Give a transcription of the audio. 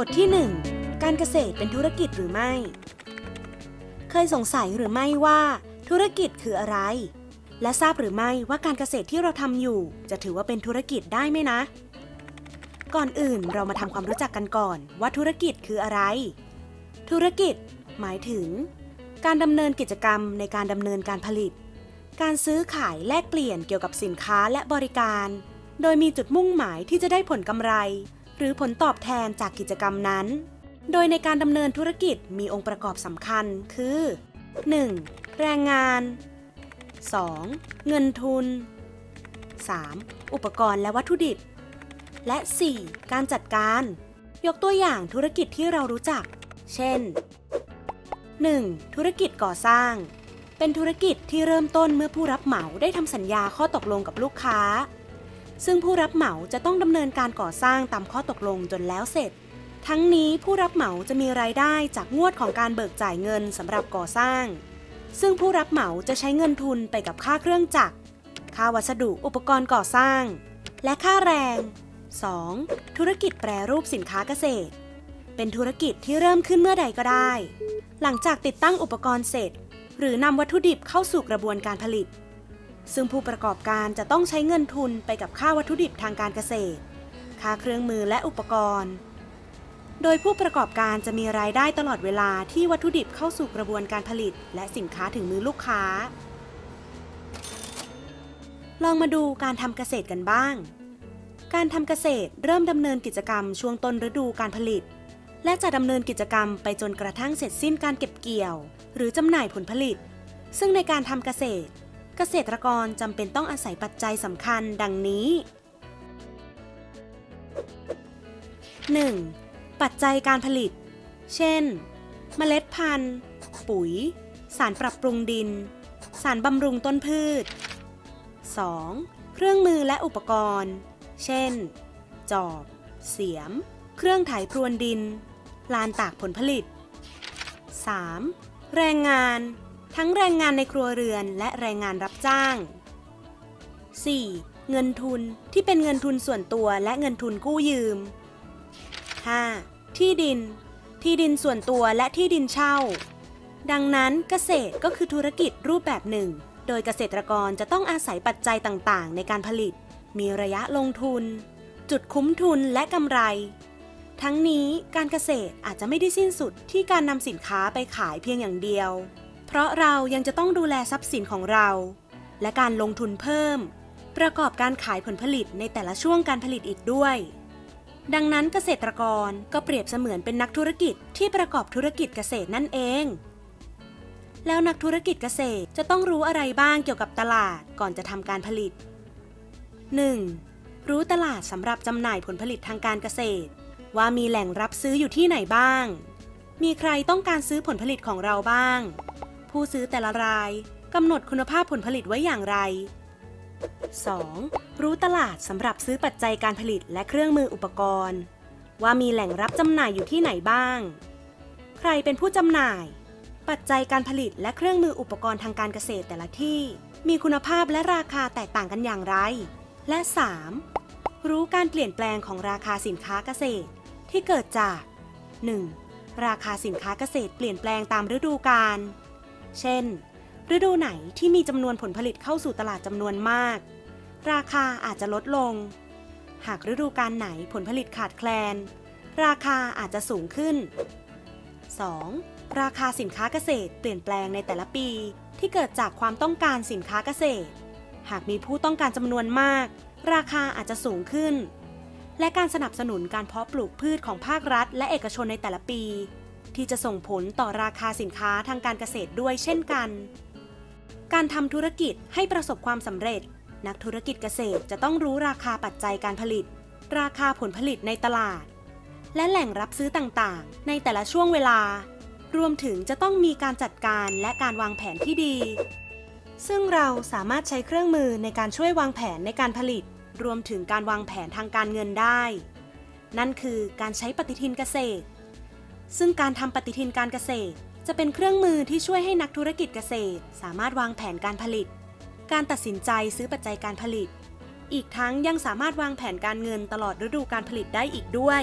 บทที่ 1 การเกษตรเป็นธุรกิจหรือไม่ เคยสงสัยหรือไม่ว่า ธุรกิจคืออะไร และทราบหรือไม่ว่าการเกษตรที่เราทำอยู่ จะถือว่าเป็นธุรกิจได้ไหมนะ ก่อนอื่นเรามาทำความรู้จักกันก่อนว่าธุรกิจคืออะไร ธุรกิจ หมายถึง การดำเนินกิจกรรมในการดำเนินการผลิต การซื้อขายแลกเปลี่ยนเกี่ยวกับสินค้าและบริการ โดยมีจุดมุ่งหมายที่จะได้ผลกำไร หรือผลตอบแทนจากกิจกรรมนั้น โดยในการดำเนินธุรกิจมีองค์ประกอบสำคัญคือ 1. แรงงาน 2. เงินทุน 3. อุปกรณ์และวัตถุดิบ และ 4. การจัดการ ยกตัวอย่างธุรกิจที่เรารู้จัก เช่น 1. ธุรกิจก่อสร้าง เป็นธุรกิจที่เริ่มต้นเมื่อผู้รับเหมาได้ทำสัญญาข้อตกลงกับลูกค้า ซึ่งผู้รับเหมาจะต้องดำเนินการก่อสร้างตามข้อตกลงจนแล้วเสร็จ ทั้งนี้ผู้รับเหมาจะมีรายได้จากงวดของการเบิกจ่ายเงินสำหรับก่อสร้าง ซึ่งผู้รับเหมาจะใช้เงินทุนไปกับค่าเครื่องจักร ค่าวัสดุอุปกรณ์ก่อสร้าง และค่าแรง 2. ธุรกิจแปรรูปสินค้าเกษตร เป็นธุรกิจที่เริ่มขึ้นเมื่อใดก็ได้ หลังจากติดตั้งอุปกรณ์เสร็จ หรือนำวัตถุดิบเข้าสู่กระบวนการผลิต ซึ่งผู้ประกอบการจะต้องใช้เงินทุนไปกับค่าวัตถุดิบทางการเกษตร ค่าเครื่องมือและอุปกรณ์ โดยผู้ประกอบการจะมีรายได้ตลอดเวลาที่วัตถุดิบเข้าสู่กระบวนการผลิต และสินค้าถึงมือลูกค้า ลองมาดูการทำเกษตรกันบ้าง การทำเกษตรเริ่มดำเนินกิจกรรมช่วงต้นฤดูการผลิต และจะดำเนินกิจกรรมไปจนกระทั่งเสร็จสิ้นการเก็บเกี่ยว หรือจำหน่ายผลผลิต ซึ่งในการทำเกษตร เกษตรกรจำเป็นต้องอาศัยปัจจัยสำคัญดังนี้ 1. ปัจจัยการผลิต เช่น เมล็ดพันธุ์ ปุ๋ย สารปรับปรุงดิน สารบำรุงต้นพืช 2. เครื่องมือและอุปกรณ์ เช่น จอบ เสียม เครื่องไถพรวนดิน ลานตากผลผลิต 3. แรงงาน ทั้งแรงงานในครัวเรือนและแรงงานรับจ้าง 4. เงินทุนที่เป็นเงินทุนส่วนตัวและเงินทุนกู้ยืม 5. ที่ดิน ที่ดินส่วนตัวและที่ดินเช่า ดังนั้นเกษตรก็คือธุรกิจรูปแบบหนึ่ง โดยเกษตรกรจะต้องอาศัยปัจจัยต่างๆ ในการผลิต มีระยะลงทุน จุดคุ้มทุนและกำไร ทั้งนี้การเกษตรอาจจะไม่ได้สิ้นสุดที่การนำสินค้าไปขายเพียงอย่างเดียว เพราะเรายังจะต้องดูแลทรัพย์สินของเรา และการลงทุนเพิ่ม ประกอบการขายผลผลิตในแต่ละช่วงการผลิตอีกด้วย ดังนั้นเกษตรกรก็เปรียบเสมือนเป็นนักธุรกิจที่ประกอบธุรกิจเกษตรนั่นเอง แล้วนักธุรกิจเกษตรจะต้องรู้อะไรบ้างเกี่ยวกับตลาดก่อนจะทำการผลิต 1. รู้ตลาดสำหรับจำหน่ายผลผลิตทางการเกษตร ว่ามีแหล่งรับซื้ออยู่ที่ไหนบ้าง มีใครต้องการซื้อผลผลิตของเราบ้าง ผู้ซื้อแต่ละรายกำหนดคุณภาพผลผลิตไว้อย่างไร 2. รู้ตลาดสำหรับซื้อปัจจัยการผลิตและเครื่องมืออุปกรณ์ ว่ามีแหล่งรับจำหน่ายอยู่ที่ไหนบ้าง ใครเป็นผู้จำหน่าย ปัจจัยการผลิตและเครื่องมืออุปกรณ์ทางการเกษตรแต่ละที่ มีคุณภาพและราคาแตกต่างกันอย่างไร และ 3. รู้การเปลี่ยนแปลงของราคาสินค้าเกษตร ที่เกิดจาก 1. ราคาสินค้าเกษตรเปลี่ยนแปลงตามฤดูกาล เช่น ฤดูไหนที่มีจำนวนผลผลิตเข้าสู่ตลาดจำนวนมาก ราคาอาจจะลดลง หากฤดูกาลไหนผลผลิตขาดแคลน ราคาอาจจะสูงขึ้น 2. ราคาสินค้าเกษตรเปลี่ยนแปลงในแต่ละปีที่เกิดจากความต้องการสินค้าเกษตร หากมีผู้ต้องการจำนวนมาก ราคาอาจจะสูงขึ้น และการสนับสนุนการเพาะปลูกพืชของภาครัฐ และเอกชนในแต่ละปี ที่จะส่งผลต่อราคาสินค้าทางการเกษตรด้วยเช่นกัน การทำธุรกิจให้ประสบความสำเร็จ นักธุรกิจเกษตรจะต้องรู้ราคาปัจจัยการผลิต ราคาผลผลิตในตลาด และแหล่งรับซื้อต่างๆ ในแต่ละช่วงเวลา รวมถึงจะต้องมีการจัดการและการวางแผนที่ดี ซึ่งเราสามารถใช้เครื่องมือในการช่วยวางแผนในการผลิต รวมถึงการวางแผนทางการเงินได้ นั่นคือการใช้ปฏิทินเกษตร ซึ่งการทำปฏิทินการเกษตร จะเป็นเครื่องมือที่ช่วยให้นักธุรกิจเกษตร สามารถวางแผนการผลิต การตัดสินใจซื้อปัจจัยการผลิต อีกทั้งยังสามารถวางแผนการเงินตลอดฤดูการผลิตได้อีกด้วย